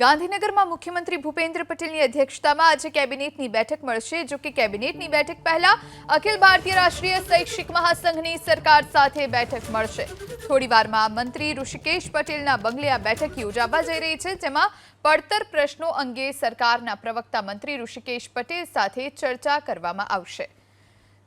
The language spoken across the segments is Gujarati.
ગાંધીનગરમાં મુખ્યમંત્રી ભૂપેન્દ્ર પટેલની અધ્યક્ષતામાં આજે કેબિનેટની બેઠક મળશે, જો કે કેબિનેટની બેઠક પહેલા અખિલ ભારતીય રાષ્ટ્રીય શૈક્ષિક મહાસંઘની સરકાર સાથે બેઠક મળશે. થોડીવારમાં મંત્રી ઋષિકેશ પટેલના બંગલે આ બેઠક યોજાવા જઈ રહી છે, જેમાં પડતર પ્રશ્નો અંગે સરકારના પ્રવક્તા મંત્રી ઋષિકેશ પટેલ સાથે ચર્ચા કરવામાં આવશે.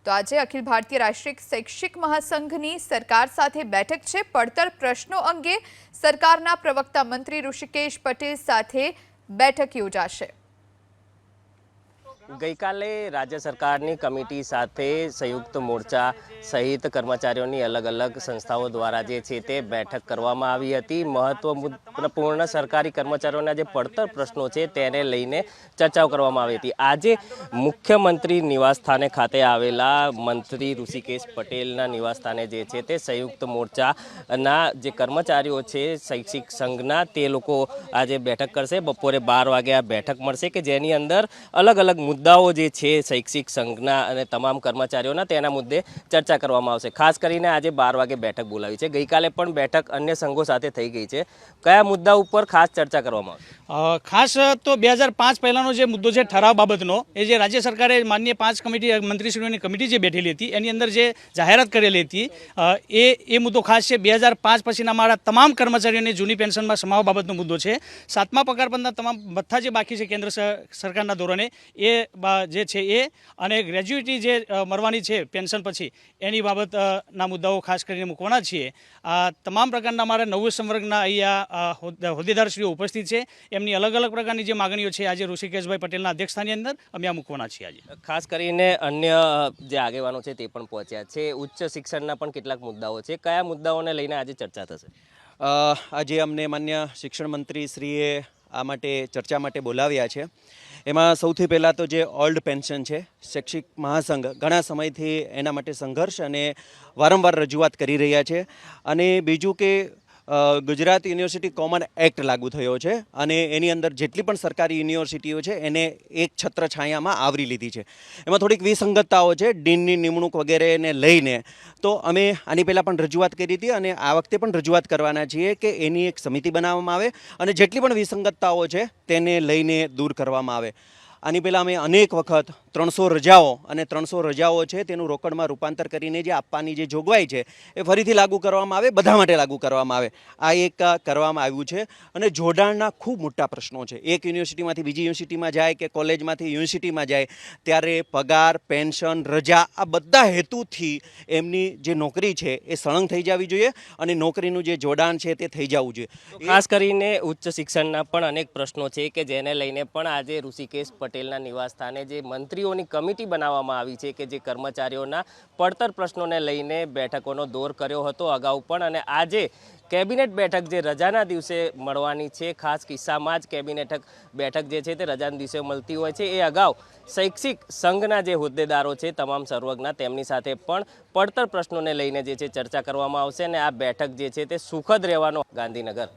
તો આજે અખિલ ભારતીય રાષ્ટ્રીય શૈક્ષિક મહાસંઘની સરકાર સાથે બેઠક છે. પડતર પ્રશ્નો અંગે સરકારના પ્રવક્તા મંત્રી ઋષિકેશ પટેલ સાથે બેઠક યોજાશે. ગઈકાલે રાજ્ય સરકારની કમિટી સાથે સંયુક્ત મોરચા સહિત કર્મચારીઓની અલગ અલગ સંસ્થાઓ દ્વારા જે છે તે બેઠક કરવામાં આવી હતી. મહત્વપૂર્ણ સરકારી કર્મચારીઓના જે પડતર પ્રશ્નો છે તેને લઈને ચર્ચાઓ કરવામાં આવી હતી. આજે મુખ્યમંત્રી નિવાસસ્થાને ખાતે આવેલા મંત્રી ઋષિકેશ પટેલના નિવાસસ્થાને જે છે તે સંયુક્ત મોરચાના જે કર્મચારીઓ છે શૈક્ષિક સંઘના તે લોકો આજે બેઠક કરશે. બપોરે બાર વાગે આ બેઠક મળશે કે જેની અંદર અલગ અલગ મુદ્દાઓ જે છે શૈક્ષિક સંઘના અને તમામ કર્મચારીઓના, તેના મુદ્દે ચર્ચા કરવામાં આવશે. ખાસ કરીને આજે બાર વાગે બેઠક બોલાવી છે. ગઈકાલે પણ બેઠક અન્ય સંઘો સાથે થઈ ગઈ છે. કયા મુદ્દા ઉપર ખાસ ચર્ચા કરવામાં આવશે? ખાસ તો બે હજાર પાંચ પહેલાંનો જે મુદ્દો છે ઠરાવ બાબતનો, એ જે રાજ્ય સરકારે માન્ય પાંચ કમિટી, મંત્રીશ્રીઓની કમિટી જે બેઠેલી હતી, એની અંદર જે જાહેરાત કરેલી હતી એ એ મુદ્દો ખાસ છે. બે હજાર પાંચ પછીના મારા તમામ કર્મચારીઓને જૂની પેન્શનમાં સમાવવા બાબતનો મુદ્દો છે. સાતમા પગાર પંચના તમામ ભથ્થા જે બાકી છે કેન્દ્ર સરકારના ધોરણે, એ જે છે એ અને ગ્રેજ્યુટી જે મળવાની છે પેન્શન પછી એની બાબતના મુદ્દાઓ ખાસ કરીને મૂકવાના છીએ. આ તમામ પ્રકારના અમારા નવ સંવર્ગના અહીંયા હોદ્દેદારશ્રીઓ ઉપસ્થિત છે. એમની અલગ અલગ પ્રકારની જે માગણીઓ છે આજે ઋષિકેશભાઈ પટેલના અધ્યક્ષતાની અંદર અમે આ મૂકવાના છીએ આજે. ખાસ કરીને અન્ય જે આગેવાનો છે તે પણ પહોંચ્યા છે. ઉચ્ચ શિક્ષણના પણ કેટલાક મુદ્દાઓ છે. કયા મુદ્દાઓને લઈને આજે ચર્ચા થશે? આજે અમને માન્ય શિક્ષણ મંત્રી શ્રીએ આ માટે ચર્ચા માટે બોલાવ્યા છે. એમાં સૌથી પહેલાં તો જે ઓલ્ડ પેન્શન છે, શૈક્ષિક મહાસંઘ, ઘણા સમયથી એના માટે સંઘર્ષ અને વારંવાર રજૂઆત કરી રહ્યા છે. અને બીજું કે ગુજરાત યુનિવર્સિટી કોમન એક્ટ લાગુ થયો છે અને એની અંદર જેટલી પણ સરકારી યુનિવર્સિટીઓ છે, એને એક છત્ર છાયામાં આવરી લીધી છે. એમાં થોડીક વિસંગતતાઓ છે, ડીનની નિમણૂક વગેરેને લઈને. તો અમે આની પહેલાં પણ રજૂઆત કરી હતી અને આ વખતે પણ રજૂઆત કરવાના છીએ કે એની એક સમિતિ બનાવવામાં આવે અને જેટલી પણ વિસંગતતાઓ છે, તેને લઈને દૂર કરવામાં આવે. આની પહેલાં અમે અનેક વખત ત્રણસો રજાઓ અને ત્રણસો રજાઓ છે તેનું રોકડમાં રૂપાંતર કરીને જે આપવાની જે જોગવાઈ છે એ ફરીથી લાગુ કરવામાં આવે, બધા માટે લાગુ કરવામાં આવે. આ એક કરવામાં આવ્યું છે અને જોડાણના ખૂબ મોટા પ્રશ્નો છે. એક યુનિવર્સિટીમાંથી બીજી યુનિવર્સિટીમાં જાય કે કોલેજમાંથી યુનિવર્સિટીમાં જાય, ત્યારે પગાર, પેન્શન, રજા આ બધા હેતુથી એમની જે નોકરી છે એ સળંગ થઈ જવી જોઈએ અને નોકરીનું જે જોડાણ છે તે થઈ જવું જોઈએ. ખાસ કરીને ઉચ્ચ શિક્ષણના પણ અનેક પ્રશ્નો છે કે જેને લઈને પણ આજે ઋષિકેશ પટેલના નિવાસસ્થાને જે મંત્રીઓની કમિટી બનાવવામાં આવી છે કે જે કર્મચારીઓના પડતર પ્રશ્નોને લઈને બેઠકોનો દોર કર્યો હતો અગાઉ પણ. અને આજે કેબિનેટ બેઠક જે રજાના દિવસે મળવાની છે, ખાસ કિસ્સામાં જ કેબિનેટ બેઠક જે છે તે રજાના દિવસે મળતી હોય છે. એ અગાઉ શૈક્ષિક સંઘના જે હોદ્દેદારો છે તમામ સર્વજ્ઞા તેમની સાથે પણ પડતર પ્રશ્નોને લઈને જે છે ચર્ચા કરવામાં આવશે. અને આ બેઠક જે છે તે સુખદ રહેવાનો ગાંધીનગર